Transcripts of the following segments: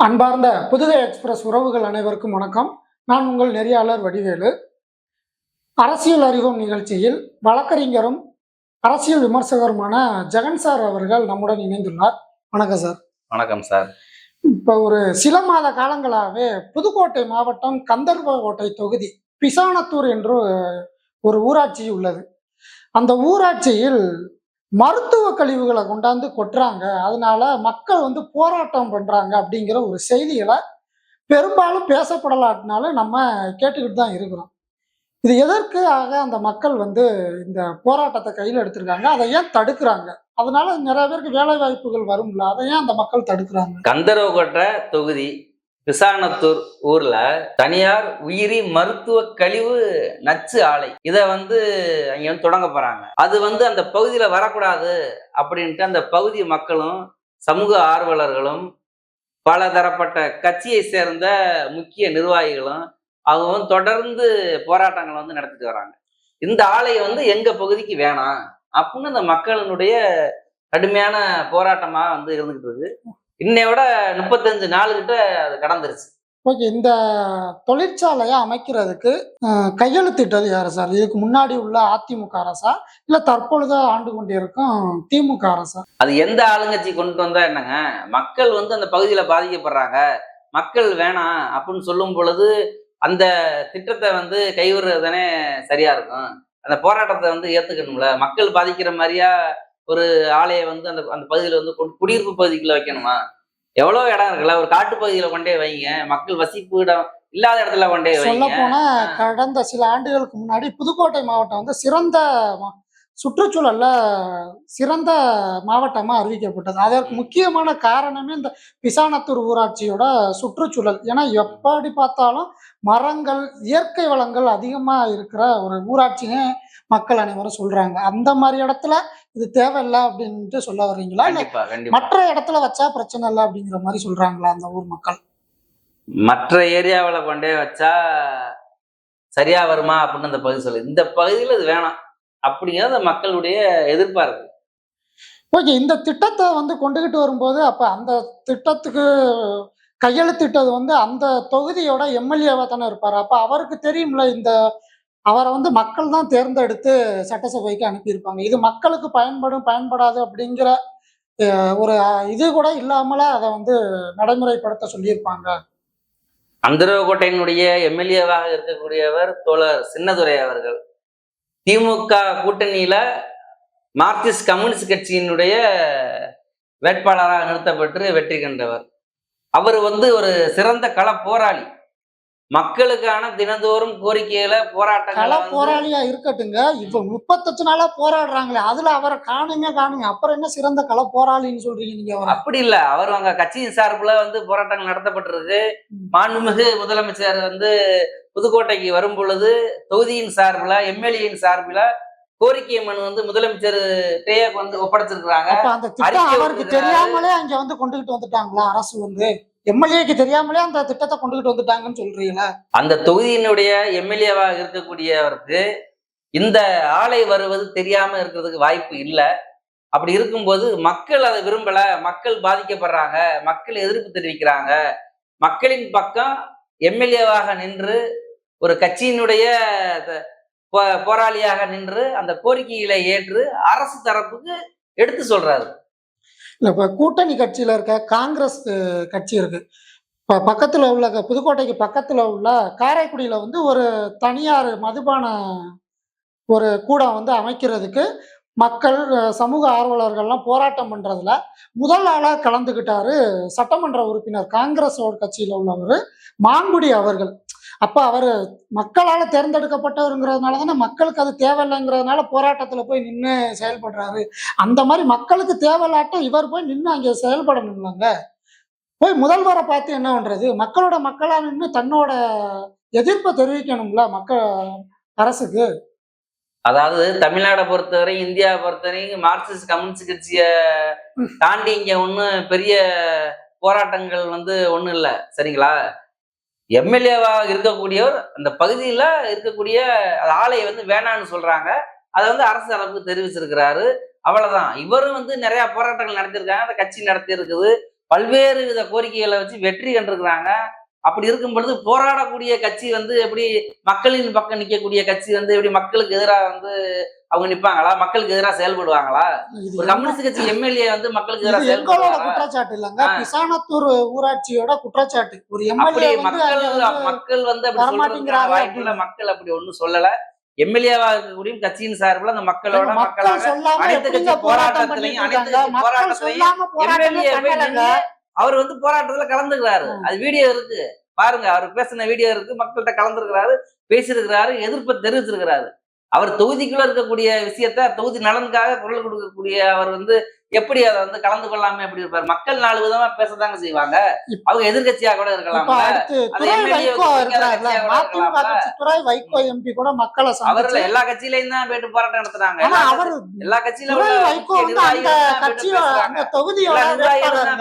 அன்பார்ந்த புதுகை எக்ஸ்பிரஸ் உறவுகள் அனைவருக்கும் வணக்கம். நான் உங்கள் நெறியாளர் வடிவேலு. அரசியல் அறிவோம் நிகழ்ச்சியில் வழக்கறிஞரும் அரசியல் விமர்சகருமான ஜெகன் சார் அவர்கள் நம்முடன் இணைந்துள்ளார். வணக்கம் சார். வணக்கம் சார். இப்போ ஒரு சில மாத காலங்களாகவே புதுக்கோட்டை மாவட்டம் கந்தர்வகோட்டை தொகுதி பிசானத்தூர் என்று ஒரு ஊராட்சி உள்ளது. அந்த ஊராட்சியில் மருத்துவ கழிவுகளை கொண்டாந்து கொட்டுறாங்க. அதனால மக்கள் வந்து போராட்டம் பண்றாங்க அப்படிங்கிற ஒரு செய்திகளை பெரும்பாலும் பேசப்படலாட்டினாலும் நம்ம கேட்டுக்கிட்டு தான் இருக்கிறோம். இது எதற்காக அந்த மக்கள் வந்து இந்த போராட்டத்தை கையில் எடுத்திருக்காங்க? அதை ஏன் தடுக்கிறாங்க? அதனால நிறைய பேருக்கு வேலை வாய்ப்புகள் வரும்ல அதை ஏன் அந்த மக்கள் தடுக்கிறாங்க? கந்தரவகோட்டை தொகுதி விசாரணத்தூர் ஊர்ல தனியார் உயிரி மருத்துவ கழிவு நச்சு ஆலை. இதை வந்து அங்க வந்து தொடங்க போறாங்க. அது வந்து அந்த பகுதியில வரக்கூடாது அப்படின்ட்டு அந்த பகுதி மக்களும் சமூக ஆர்வலர்களும் பல தரப்பட்ட கட்சியை சேர்ந்த முக்கிய நிர்வாகிகளும் அவங்க வந்து தொடர்ந்து போராட்டங்களை வந்து நடத்திட்டு வராங்க. இந்த ஆலையை வந்து எங்க பகுதிக்கு வேணாம் அப்படின்னு அந்த மக்களினுடைய கடுமையான போராட்டமா வந்து இருந்துகிட்டு இருக்கு. இன்னையோட முப்பத்தஞ்சு நாளுகிட்ட அது கடந்துருச்சு. ஓகே இந்த தொழிற்சாலையை அமைக்கிறதுக்கு கையெழுத்திட்டது யாரு சார்? இதுக்கு முன்னாடி உள்ள அதிமுக அரசா? இல்ல தற்பொழுது ஆண்டு கொண்டிருக்கும் திமுக அரசா? அது எந்த ஆளுங்கட்சி கொண்டு வந்தா என்னங்க? மக்கள் வந்து அந்த பகுதியில பாதிக்கப்படுறாங்க. மக்கள் வேணாம் அப்படின்னு சொல்லும் பொழுது அந்த திட்டத்தை வந்து கைவிடுறது தானே சரியா இருக்கும்? அந்த போராட்டத்தை வந்து ஏத்துக்கணும்ல? மக்கள் பாதிக்கிற மாதிரியா ஒரு ஆலையை வந்து அந்த அந்த பகுதியில வந்து கொண்டு- குடியிருப்பு பகுதிக்குள்ள வைக்கணுமா? எவ்வளவு இடம் இருக்குல்ல ஒரு காட்டு பகுதியில கொண்டே வைங்க. மக்கள் வசிப்பு இடம் இல்லாத இடத்துல கொண்டே சொல்ல போனா கடந்த சில ஆண்டுகளுக்கு முன்னாடி புதுக்கோட்டை மாவட்டம் வந்து சிறந்த சுற்றுச்சூழல்ல சிறந்த மாவட்டமா அறிவிக்கப்பட்டது. அதற்கு முக்கியமான காரணமே இந்த பிசானத்தூர் ஊராட்சியோட சுற்றுச்சூழல். ஏன்னா எப்படி பார்த்தாலும் மரங்கள் இயற்கை வளங்கள் அதிகமா இருக்கிற ஒரு ஊராட்சின்னு மக்கள் அனைவரும் சொல்றாங்க. அந்த மாதிரி இடத்துல இது தேவையில்லை அப்படின்ட்டு சொல்ல வர்றீங்களா? இல்ல மற்ற இடத்துல வச்சா பிரச்சனை இல்லை அப்படிங்கிற மாதிரி சொல்றாங்களா அந்த ஊர் மக்கள்? மற்ற ஏரியாவில் கொண்டே வச்சா சரியா வருமா அப்படின்னு அந்த பகுதி சொல்லு இந்த பகுதியில் இது வேணாம். அப்படிங்கிறது அந்த மக்களுடைய எதிர்பார்ப்பு. ஓகே இந்த திட்டத்தை வந்து கொண்டுகிட்டு வரும்போது அப்ப அந்த திட்டத்துக்கு கையெழுத்திட்டது வந்து அந்த தொகுதியோட எம்எல்ஏவா தானே இருப்பாரு. அப்ப அவருக்கு தெரியும்ல இந்த அவரை வந்து மக்கள் தான் தேர்ந்தெடுத்து சட்டசபைக்கு அனுப்பியிருப்பாங்க. இது மக்களுக்கு பயன்படும் பயன்படாது அப்படிங்கிற ஒரு இது கூட இல்லாமல அதை வந்து நடைமுறைப்படுத்த சொல்லியிருப்பாங்க. அந்தரவக்கோட்டையினுடைய எம்எல்ஏவாக இருக்கக்கூடியவர் தோழர் சின்னதுரை அவர்கள். திமுக கூட்டணியில மார்க்சிஸ்ட் கம்யூனிஸ்ட் கட்சியினுடைய வேட்பாளராக நிறுத்தப்பட்டு வெற்றி கண்டவர். அவர் வந்து ஒரு சிறந்த கள போராளி. மக்களுக்கான தினந்தோறும் கோரிக்கைகளை கள போராட்டங்களை போராளியா இருக்கட்டுங்க இப்ப முப்பத்தஞ்சு நாளா போராடுறாங்களே அதுல அவரை காணுங்க காணுங்க. அப்புறம் என்ன சிறந்த கள போராளின்னு சொல்றீங்க நீங்க அப்படி இல்ல. அவர் அங்க கட்சியின் சார்புல வந்து போராட்டங்கள் நடத்தப்பட்டிருக்கு. மாண்புமிகு முதலமைச்சர் வந்து புதுக்கோட்டைக்கு வரும் பொழுது தொகுதியின் சார்புல எம்எல்ஏயின் சார்பில் கோரிக்கை மனு வந்து முதலமைச்சர் வந்து ஒப்படைச்சிருக்கிறாங்க. அந்த அவருக்கு. தெரியாமலே அங்க வந்து கொண்டுகிட்டு வந்துட்டாங்களா அரசு வந்து? எம்எல்ஏக்கு தெரியாமலே அந்த திட்டத்தை கொண்டுகிட்டு வந்துட்டாங்கன்னு சொல்றீங்களா அந்த தொகுதியினுடைய எம்எல்ஏவாக இருக்கக்கூடியவருக்கு இந்த ஆலை வருவது தெரியாம இருக்கிறதுக்கு வாய்ப்பு இல்லை. அப்படி இருக்கும்போது மக்கள் அதை விரும்பல மக்கள் பாதிக்கப்படுறாங்க மக்கள் எதிர்ப்பு தெரிவிக்கிறாங்க. மக்களின் பக்கம் எம்எல்ஏவாக நின்று ஒரு கட்சியினுடைய த- போ- போராளியாக நின்று அந்த கோரிக்கைகளை ஏற்று அரசு தரப்புக்கு எடுத்து சொல்றாரு. இல்லை இப்போ கூட்டணி கட்சியில் இருக்க காங்கிரஸ் கட்சி இருக்கு. இப்போ பக்கத்தில் உள்ள புதுக்கோட்டைக்கு பக்கத்தில் உள்ள காரைக்குடியில் வந்து ஒரு தனியார் மதுபான ஒரு கூடம் வந்து அமைக்கிறதுக்கு மக்கள் சமூக ஆர்வலர்கள்லாம் போராட்டம் பண்ணுறதுல முதல் ஆளாக கலந்துக்கிட்டாரு சட்டமன்ற உறுப்பினர் காங்கிரஸோட கட்சியில் உள்ளவர் மாங்குடி அவர்கள். அப்போ அவர் மக்களால் தேர்ந்தெடுக்கப்பட்டவருங்கிறதுனால தானே மக்களுக்கு அது தேவையில்லைங்கிறதுனால போராட்டத்தில் போய் நின்று செயல்படுறாரு. அந்த மாதிரி மக்களுக்கு தேவையில்லாட்டம் இவர் போய் நின்று அங்கே செயல்படணும்லங்க போய் முதல்வரை பார்த்து என்ன பண்றது? மக்களோட மக்களாக நின்று தன்னோட எதிர்ப்பை தெரிவிக்கணும்ல மக்கள் அரசுக்கு. அதாவது தமிழ்நாடை பொறுத்தவரை இந்தியாவை பொறுத்தவரையும் மார்க்சிஸ்ட் கம்யூனிஸ்ட் கட்சியை தாண்டி இங்க ஒன்றும் பெரிய போராட்டங்கள் வந்து ஒன்றும் இல்லை. சரிங்களா? எம்எல்ஏவாக இருக்கக்கூடியவர் அந்த பகுதியில் இருக்கக்கூடிய ஆலையை வந்து வேணான்னு சொல்றாங்க. அதை வந்து அரசு அளவுக்கு தெரிவிச்சிருக்கிறாரு. அவ்வளவுதான். இவரும் வந்து நிறைய போராட்டங்கள் நடத்தியிருக்காங்க. அந்த கட்சி நடத்தி இருக்குது பல்வேறு வித கோரிக்கைகளை வச்சு வெற்றி கண்டிருக்கிறாங்க. அப்படி இருக்கும் பொழுது போராடக்கூடிய கட்சி வந்து எப்படி மக்களின் பக்கம் நிக்கக்கூடிய கட்சி வந்து எப்படி மக்களுக்கு எதிராக வந்து அவங்க நிப்பாங்களா மக்களுக்கு எதிராக செயல்படுவாங்களா? ஒரு கம்யூனிஸ்ட் கட்சி எம்எல்ஏ வந்து மக்களுக்கு எதிராக செயல்படுவாங்களா குற்றச்சாட்டு இல்லைங்க. பிசானத்தூர் ஊராட்சியோட குற்றச்சாட்டு. ஒரு எம்எல்ஏ மக்கள் மக்கள் வந்து அப்படி வாய்ப்புல மக்கள் அப்படி ஒண்ணும் சொல்லல. எம்எல்ஏவா இருக்கக்கூடிய கட்சியின் சார்பில் அந்த மக்களோட மக்கள் மக்களாக அனைத்து கட்சி போராட்டத்திலையும், அனைத்து போராட்டத்திலையும் எம்எல்ஏ அவர் வந்து போராட்டத்துல கலந்துக்கிறாரு. அது வீடியோ இருக்கு. பாருங்க அவர் பேசின வீடியோ இருக்கு. மக்கள்கிட்ட கலந்துருக்கிறாரு பேசியிருக்கிறாரு எதிர்ப்பை தெரிவிச்சிருக்கிறாரு. அவர் தொகுதிக்குள்ள இருக்கக்கூடிய விஷயத்த தொகுதி நலனுக்காக குரல் கொடுக்கக்கூடிய அவர் வந்து எப்படி அதை வந்து கலந்து கொள்ளாம எப்படி இருப்பாரு? மக்கள் நாலு விதமா பேசதாங்க செய்வாங்க. அவங்க எதிர்க்கட்சியா கூட இருக்கலாம் அவர்ல எல்லா கட்சியிலையும் தான் போயிட்டு போராட்டம் நடத்துறாங்க. எல்லா அவர் எல்லா கட்சியில துறை உள்ள வைகோ முக்கிய வந்து அந்த நிர்வாகிகள் தான் போயிட்டு கட்சியோட பேசுறாங்க. அந்த தொகுதியோட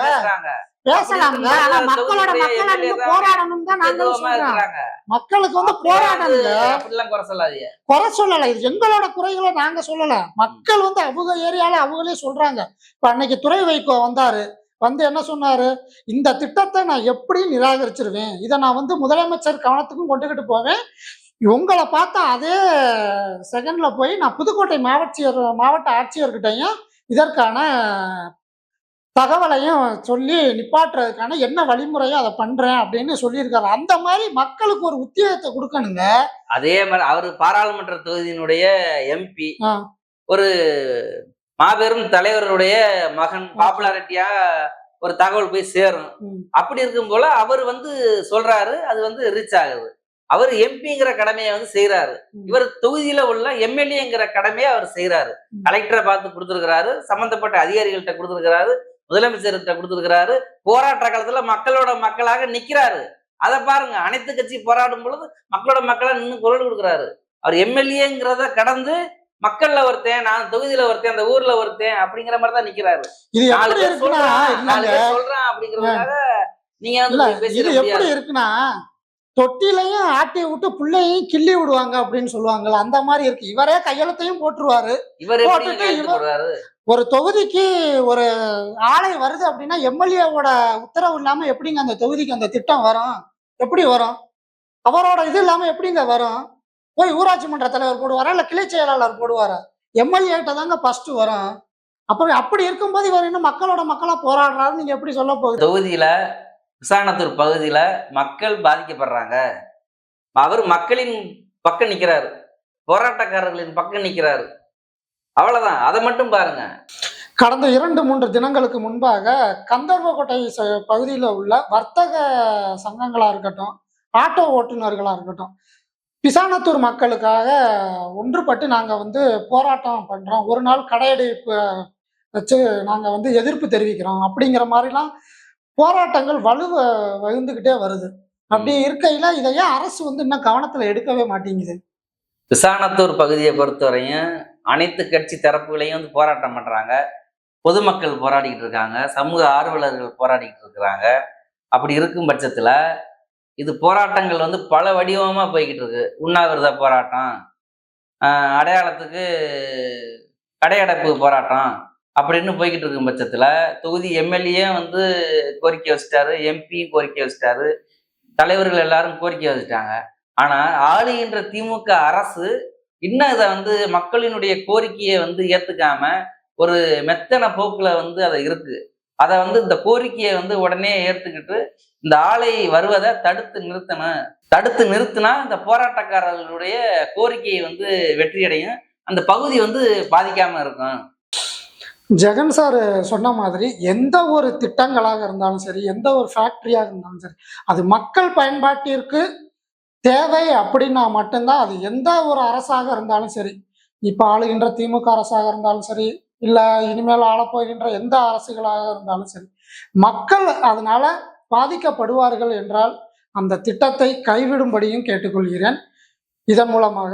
பேசுறாங்க. பேசலாம்ங்க அப்படி ஆனா மக்களோட மக்கள் அங்க போராடணும் தான் நாங்களும் சொல்றோம் மக்களுக்கு வந்து போராடணுங்க. குறை சொல்லல. இது எங்களோட குறைகளை நாங்க சொல்லல. மக்கள் வந்து அவங்க ஏரியால அவங்களே சொல்றாங்க. இப்ப அன்னைக்கு துறை வைகோ வந்தாரு. வந்து என்ன சொன்னாரு? இந்த திட்டத்தை நான் எப்படி நிராகரிச்சிருவேன்? இதை நான் வந்து முதலமைச்சர் கவனத்துக்கும் கொண்டுகிட்டு போவேன். உங்களை பார்த்தா அதே செகண்ட்ல போய் நான் புதுக்கோட்டை மாவட்சியர் மாவட்ட ஆட்சியர்கிட்டையும் இதற்கான தகவலையும் சொல்லி நிப்பாட்டுறதுக்கான என்ன வழிமுறையோ அதை பண்றேன் அப்படின்னு சொல்லியிருக்காரு அந்த மாதிரி மக்களுக்கு ஒரு உத்தியோகத்தை கொடுக்கணுங்க அதே மாதிரி அவரு பாராளுமன்ற தொகுதியினுடைய எம்பி. ஒரு மாபெரும் தலைவருடைய மகன் பாப்புலாரிட்டியா ஒரு தகவல் போய் சேரும். அப்படி இருக்கும் போல அவர் வந்து சொல்றாரு அது வந்து ரீச் ஆகுது அவர் எம்பிங்கிற கடமையை வந்து செய்யறாரு. இவர் தொகுதியில உள்ள எம்எல்ஏங்கிற கடமையை அவர் செய்யறாரு. கலெக்டரை பார்த்து கொடுத்துருக்கிறாரு சம்பந்தப்பட்ட அதிகாரிகள்கிட்ட கொடுத்துருக்கிறாரு முதலமைச்சர்கிட்ட கொடுத்துருக்கிறாரு. போராட்ட காலத்துல மக்களோட மக்களாக நிக்கிறாரு. அதை பாருங்க அனைத்து கட்சி போராடும் பொழுது மக்களோட மக்களா நின்று குரல் கொடுக்குறாரு. அவர் எம்எல்ஏங்கிறத கடந்து மக்கள்ல ஒருத்தன் நான் தொகுதியில ஒருத்தன் அந்த ஊர்ல ஒருத்தன் அப்படிங்கிற மாதிரி தான் நிக்கிறாரு. இது நாலு பேர் சொல்றான் அப்படிங்கறதுக்காக நீங்க வந்து இது எப்படி இருக்குன்னா தொட்டிலையும் ஆட்டி விட்டு புள்ளையும் கிள்ளி விடுவாங்க அப்படின்னு சொல்லுவாங்கல்ல அந்த மாதிரி இருக்கு. இவரே கையெழுத்தையும் போட்டுருவாரு. இவர் போட்டுட்டு ஒரு தொகுதிக்கு ஒரு ஆலை வருது அப்படின்னா எம்எல்ஏவோட உத்தரவு இல்லாமல் எப்படிங்க அந்த தொகுதிக்கு அந்த திட்டம் வரும்? எப்படி வரும்? அவரோட இது இல்லாமல் எப்படிங்க வரும்? போய் ஊராட்சி மன்ற தலைவர் போடுவாரா? இல்லை கிளை செயலாளர் போடுவாரா? எம்எல்ஏட்ட தாங்க ஃபர்ஸ்ட் வரும். அப்புறம் அப்படி இருக்கும்போது இவர் இன்னும் மக்களோட மக்களாக போராடுறாரு நீங்க எப்படி சொல்ல போகுது? தொகுதியில விசாரணத்தூர் பகுதியில மக்கள் பாதிக்கப்படுறாங்க. அவர் மக்களின் பக்கம் நிற்கிறார் போராட்டக்காரர்களின் பக்கம் நிற்கிறார் அவ்வளவுதான். அதை மட்டும் பாருங்க. கடந்த இரண்டு மூன்று தினங்களுக்கு முன்பாக கந்தர்வக்கோட்டை பகுதியில் உள்ள வர்த்தக சங்கங்களா இருக்கட்டும் ஆட்டோ ஓட்டுநர்களா இருக்கட்டும் பிசானத்தூர் மக்களுக்காக ஒன்றுபட்டு நாங்க வந்து போராட்டம் பண்றோம். ஒரு நாள் கடையடைப்பு வச்சு நாங்க வந்து எதிர்ப்பு தெரிவிக்கிறோம். அப்படிங்கிற மாதிரிலாம் போராட்டங்கள் வலுவ வகுந்துகிட்டே வருது. அப்படி இருக்கையில இதை ஏன் அரசு வந்து இன்னும் கவனத்துல எடுக்கவே மாட்டேங்குது. விசாரணத்தூர் பகுதியை பொறுத்தவரையும் அனைத்து கட்சி தரப்புகளையும் வந்து போராட்டம் பண்ணுறாங்க பொதுமக்கள் போராடிக்கிட்டு இருக்காங்க. சமூக ஆர்வலர்கள் போராடிக்கிட்டு இருக்கிறாங்க. அப்படி இருக்கும் பட்சத்தில் இது போராட்டங்கள் வந்து பல வடிவமாக போய்கிட்டு இருக்கு. உண்ணாவிரத போராட்டம் அடையாளத்துக்கு கடையடைப்பு போராட்டம் அப்படின்னு போய்கிட்டு இருக்கும் பட்சத்தில் தொகுதி எம்எல்ஏ வந்து கோரிக்கை வச்சுட்டாரு எம்பியும் கோரிக்கை வச்சுட்டாரு தலைவர்கள் எல்லாரும் கோரிக்கை வச்சுட்டாங்க. ஆனால் ஆளுகின்ற திமுக அரசு இன்னும் இதை வந்து மக்களினுடைய கோரிக்கையை வந்து ஏத்துக்காம ஒரு மெத்தன போக்குல வந்து அதை இருக்கு. அதை வந்து இந்த கோரிக்கையை வந்து உடனே ஏற்றுக்கிட்டு இந்த ஆலை வருவதை தடுத்து நிறுத்தணும். தடுத்து நிறுத்தினா இந்த போராட்டக்காரர்களுடைய கோரிக்கையை வந்து வெற்றியடையும். அந்த பகுதி வந்து பாதிக்காம இருக்கும். ஜெகன் சார் சொன்ன மாதிரி எந்த ஒரு திட்டங்களாக இருந்தாலும் சரி எந்த ஒரு ஃபேக்டரியாக இருந்தாலும் சரி அது மக்கள் பயன்பாட்டிற்கு தேவை அப்படின்னா மட்டும்தான் அது எந்த ஒரு அரசாக இருந்தாலும் சரி. இப்போ ஆளுகின்ற திமுக அரசாக இருந்தாலும் சரி இல்லை இனிமேல் ஆளப்போகின்ற எந்த அரசுகளாக இருந்தாலும் சரி மக்கள் அதனால பாதிக்கப்படுவார்கள் என்றால் அந்த திட்டத்தை கைவிடும்படியும் கேட்டுக்கொள்கிறேன். இதன் மூலமாக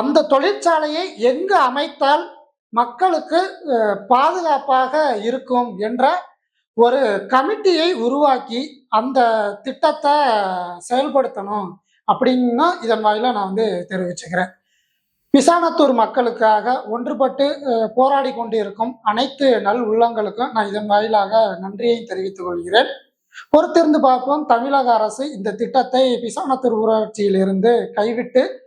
அந்த தொழிற்சாலையை எங்கு அமைத்தால் மக்களுக்கு பாதுகாப்பாக இருக்கும் என்ற ஒரு கமிட்டியை உருவாக்கி அந்த திட்டத்தை செயல்படுத்தணும். அப்படின்னு இதன் வாயில நான் வந்து தெரிவிச்சுக்கிறேன். பிசானத்தூர் மக்களுக்காக ஒன்றுபட்டு அஹ், போராடி கொண்டிருக்கும் அனைத்து நல் உள்ளங்களுக்கும் நான் இதன் வாயிலாக நன்றியை தெரிவித்துக் கொள்கிறேன். பொறுத்திருந்து பார்ப்போம். தமிழக அரசு இந்த திட்டத்தை பிசானத்தூர் ஊராட்சியிலிருந்து கைவிட்டு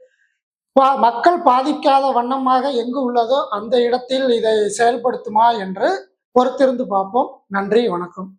பா- மக்கள் பாதிக்காத வண்ணமாக எங்கு உள்ளதோ அந்த இடத்தில் இதை செயல்படுத்துமா என்று பொறுத்திருந்து பார்ப்போம். நன்றி வணக்கம்.